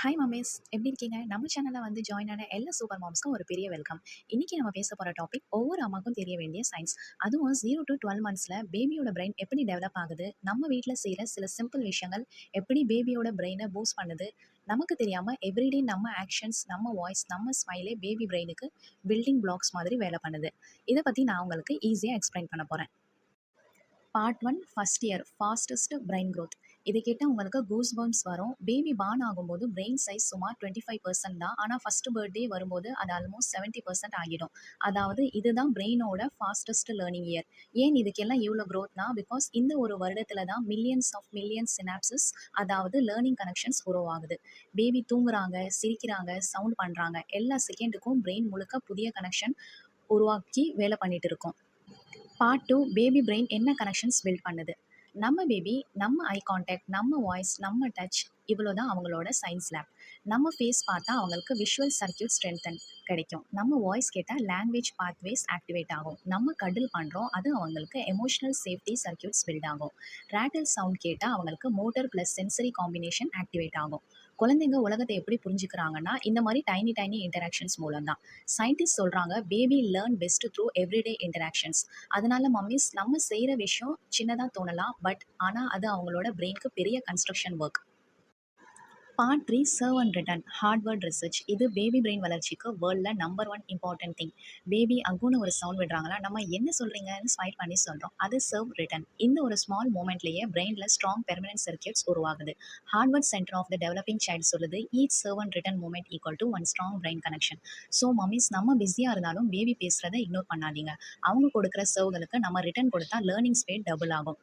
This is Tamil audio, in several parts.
ஹாய் மமேஸ் எப்படி இருக்கீங்க? நம்ம சேனலில் வந்து ஜாயின் ஆன எல்லா சூப்பர் மாம்ஸ்க்கும் ஒரு பெரிய வெல்கம் இன்றைக்கி நம்ம பேச போகிற டாபிக் ஒவ்வொரு அம்மாக்கும் தெரிய வேண்டிய சயின்ஸ் அதுவும் ஜீரோ டு டுவெல் மந்த்ஸில் பேபியோட பிரெயின் எப்படி டெவலப் ஆகுது? நம்ம வீட்டில் செய்கிற சில சிம்பிள் விஷயங்கள் எப்படி பேபியோட பிரெயினை பூஸ்ட் பண்ணுது? நமக்கு தெரியாமல் எவ்ரிடே நம்ம ஆக்ஷன்ஸ் நம்ம வாய்ஸ் நம்ம ஸ்மைலே பேபி பிரெயினுக்கு பில்டிங் பிளாக்ஸ் மாதிரி வேலை பண்ணுது. இதை பற்றி நான் உங்களுக்கு ஈஸியாக எக்ஸ்பிளைன் பண்ண போகிறேன் part one first year fastest brain growth இதை கேட்டால் உங்களுக்கு கூஸ் பம்ஸ் வரும். பேபி பார்ன் ஆகும்போது பிரெயின் சைஸ் சுமார் டுவெண்ட்டி ஃபைவ் பர்சன்ட் தான். ஆனால் ஃபஸ்ட்டு பர்த்டே வரும்போது அது ஆல்மோஸ்ட் செவன்ட்டி பர்சன்ட் ஆகிடும். அதாவது இதுதான் பிரெயினோட ஃபாஸ்டஸ்ட் லேர்னிங் இயர் ஏன் இதுக்கெல்லாம் இவ்வளோ க்ரோத்னா பிகாஸ் இந்த ஒரு வருடத்தில் தான் மில்லியன்ஸ் ஆஃப் மில்லியன்ஸ் சினாப்சஸ் அதாவது லேர்னிங் கனெக்ஷன்ஸ் உருவாகுது. பேபி தூங்குறாங்க சிரிக்கிறாங்க சவுண்ட் பண்ணுறாங்க எல்லா செகண்டுக்கும் பிரெயின் முழுக்க புதிய கனெக்ஷன் உருவாக்கி வேலை பண்ணிட்டு இருக்கோம். பார்ட் டூ பேபி பிரெயின் என்ன கனெக்ஷன்ஸ் பில்ட் பண்ணுது? நம்ம பேபி நம்ம ஐ கான்டாக்ட் நம்ம வாய்ஸ் நம்ம டச் இவ்வளோ தான் அவங்களோட சயின்ஸ் லேப் நம்ம ஃபேஸ் பார்த்தா அவங்களுக்கு விஷுவல் சர்க்கியூட் ஸ்ட்ரென்தன் கிடைக்கும். நம்ம வாய்ஸ் கேட்டால் லாங்குவேஜ் பாத்வேஸ் ஆக்டிவேட் ஆகும். நம்ம கடல் பண்ணுறோம் அது அவங்களுக்கு எமோஷனல் சேஃப்டி சர்க்கியூட்ஸ் பில்ட் ஆகும். ரேட்டில் சவுண்ட் கேட்டால் அவங்களுக்கு motor plus sensory combination activate ஆகும். குழந்தைங்க உலகத்தை எப்படி புரிஞ்சுக்கிறாங்கன்னா இந்த மாதிரி டைனி டைனி இன்டராக்ஷன்ஸ் மூலம் தான் சயின்டிஸ்ட் சொல்கிறாங்க baby learn best through everyday interactions அதனால மம்மிஸ் நம்ம செய்கிற விஷயம் சின்னதாக தோணலாம் பட் ஆனால் அது அவங்களோட பிரெயினுக்கு பெரிய construction work part three serve and return Harvard research இது பேபி பிரெயின் வளர்ச்சிக்கு வேர்ல்டில் number one important thing baby அங்குன்னு ஒரு சவுண்ட் விடுறாங்களா? நம்ம என்ன சொல்கிறீங்கன்னு ஸ்வைப் பண்ணி சொல்கிறோம் அது சர்வ் ரிட்டன் இந்த ஒரு ஸ்மால் மூமெண்ட்லேயே பிரெயினில் ஸ்ட்ராங் பெர்மனன்ட் சர்க்கியூட்ஸ் உருவாகுது. Harvard centre of the developing child சொல்லுது each serve and return moment equal to one strong brain connection so mummies நம்ம பிஸியாக இருந்தாலும் பேபி பேசுகிறத இக்னோர் பண்ணாதீங்க. அவங்க கொடுக்குற சர்வ்களுக்கு நம்ம ரிட்டன் கொடுத்தா லேர்னிங் ஸ்பீட் டபுள் ஆகும்.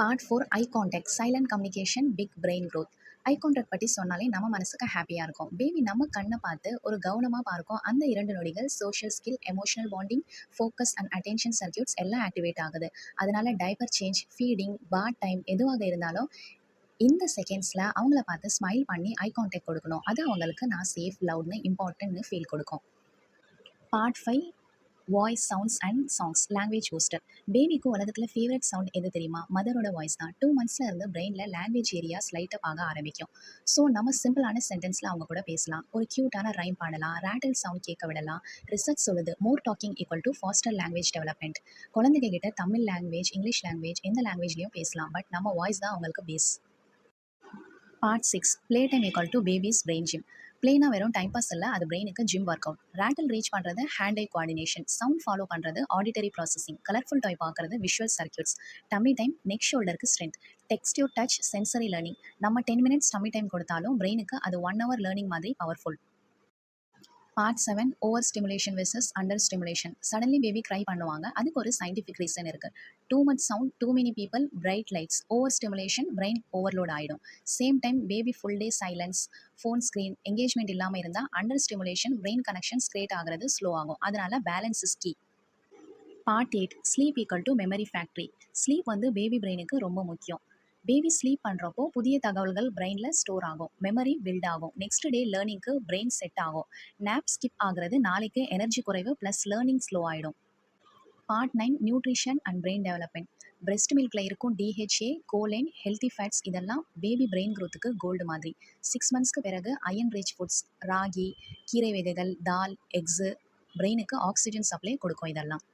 Part four eye contact silent communication big brain growth eye contact பற்றி சொன்னாலே நம்ம மனசுக்கு ஹாப்பியாக இருக்கும். பேபி நம்ம கண்ணை பார்த்து ஒரு கவனமாக பார்க்கும். அந்த இரண்டு நொடிகள் social skill emotional bonding focus and attention circuits எல்லாம் ஆக்டிவேட் ஆகுது. அதனால diaper change feeding pot time எதுவாக இருந்தாலும் இந்த செகண்ட்ஸில் அவங்கள பார்த்து ஸ்மைல் பண்ணி ஐ கான்டாக்ட் கொடுக்கணும். அது அவங்களுக்கு நான் சேஃப் லவுட்னு இம்பார்ட்டன்ட்னு ஃபீல் கொடுக்கும். Part five voice sounds and songs language foster பேபிக்கு உலகத்தில் ஃபேவரட் சவுண்ட் எது தெரியுமா? மதரோட வாய்ஸ் தான். டூ மந்த்ஸில் இருந்து பிரெயினில் லாங்குவேஜ் ஏரியாஸ் லைட்டப் ஆக ஆரம்பிக்கும். ஸோ நம்ம சிம்பிளான சென்டென்ஸில் அவங்க கூட பேசலாம். ஒரு க்யூட்டான ரைம் பாடலாம். ரேட்டில் சவுண்ட் கேட்க விடலாம். ரிசர்ச் சொல்லுது. More talking equal to faster language development குழந்தைங்க கிட்ட தமிழ் லாங்குவேஜ் இங்கிலீஷ் லாங்குவேஜ் எந்த லாங்குவேஜ்லையும் பேசலாம். பட் நம்ம வாய்ஸ் தான் அவங்களுக்கு base part six play time equal to babies brain gym பிளெயினாக வெறும் டைம் பாஸ் இல்லை அது பிரெயினுக்கு ஜிம் ஒர்க் அவுட் ரேட்டில் ரீச் பண்ணுறது hand eye coordination sound follow பண்ணுறது ஆடிட்டரி ப்ராசஸிங் கலர்ஃபுல் டாய் பார்க்குறது visual circuits tummy time neck ஷோல்டருக்கு strength texture touch sensory learning நம்ம டென் மினிட்ஸ் டம்மி டைம் கொடுத்தாலும் பிரெயினுக்கு அது ஒன் ஹவர் லேர்னிங் மாதிரி powerful part seven over stimulation versus under stimulation suddenly baby cry பண்ணுவாங்க. அதுக்கு ஒரு சயின்டிஃபிக் ரீசன் இருக்குது too much sound too many people bright lights over stimulation brain overload ஆகிடும் same time baby full day silence phone screen engagement இல்லாமல் இருந்தால் under stimulation brain connections create ஆகிறது ஸ்லோ ஆகும். அதனால் balance is key part eight sleep equal to memory factory sleep வந்து பேபி பிரெயினுக்கு ரொம்ப முக்கியம். பேபி ஸ்லீப் பண்ணுறப்போ புதிய தகவல்கள் பிரெயினில் ஸ்டோர் ஆகும். மெமரி பில்ட் ஆகும். நெக்ஸ்ட் டே லேர்னிங்க்கு பிரெயின் செட் ஆகும். நேப் ஸ்கிப் ஆகிறது நாளைக்கு எனர்ஜி குறைவு ப்ளஸ் லேர்னிங் ஸ்லோ ஆகிடும் part nine nutrition and brain development breast மில்கில் இருக்கும் டிஹெச்ஏ கோலைன் ஹெல்த்தி ஃபேட்ஸ் இதெல்லாம் பேபி பிரெயின் க்ரோத்துக்கு கோல்டு மாதிரி. சிக்ஸ் மந்த்ஸ்க்கு பிறகு அயன் ரிச் ஃபுட்ஸ் ராகி கீரை விதைகள் தால் எக்ஸு பிரெயினுக்கு ஆக்சிஜன் சப்ளை கொடுக்கும் இதெல்லாம்.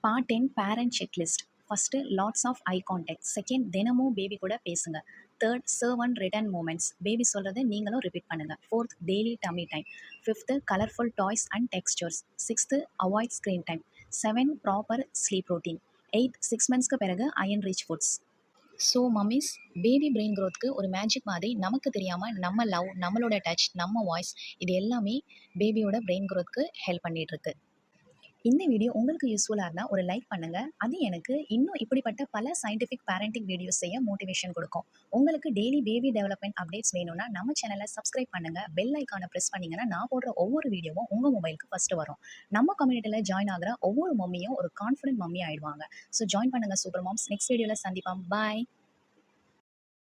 Part ten parent checklist first lots of eye contact second தினமும் பேபி கூட பேசுங்க. Third serve and return moments baby சொல்கிறத நீங்களும் ரிப்பீட் பண்ணுங்கள் fourth daily tummy time fifth colourful toys and textures sixth avoid screen time seven proper sleep routine eight six மந்த்ஸ்க்கு பிறகு iron rich foods so mummies baby brain க்ரோத்துக்கு ஒரு மேஜிக் மாதிரி நமக்கு தெரியாமல் நம்ம லவ் நம்மளோட டச் நம்ம வாய்ஸ் இது எல்லாமே பேபியோட பிரெயின் க்ரோத்துக்கு ஹெல்ப் பண்ணிகிட்ருக்கு இந்த வீடியோ உங்களுக்கு யூஸ்ஃபுல்லாக இருந்தால் ஒரு லைக் பண்ணுங்கள் அது எனக்கு இன்னும் இப்படிப்பட்ட பல சயின்டிஃபிக் பேரண்டிங் வீடியோஸ் செய்ய மோட்டிவேஷன் கொடுக்கும். உங்களுக்கு டெய்லி பேபி டெவலப்மெண்ட் அப்டேட்ஸ் வேணும்னா நம்ம சேனலை சப்ஸ்கிரைப் பண்ணுங்கள் பெல் ஐக்கானை ப்ரெஸ் பண்ணிங்கன்னா நான் போடுற ஒவ்வொரு வீடியோவும் உங்கள் மொபைலுக்கு ஃபஸ்ட்டு வரும். நம்ம கம்யூனிட்டியில் ஜாயின் ஆகிற ஒவ்வொரு மம்மியும் ஒரு கான்ஃபிடென்ட் மம்மி ஆயிடுவாங்க. ஸோ ஜாயின் பண்ணுங்கள் சூப்பர் மாம்ஸ் நெக்ஸ்ட் வீடியோவில் சந்திப்போம். பாய்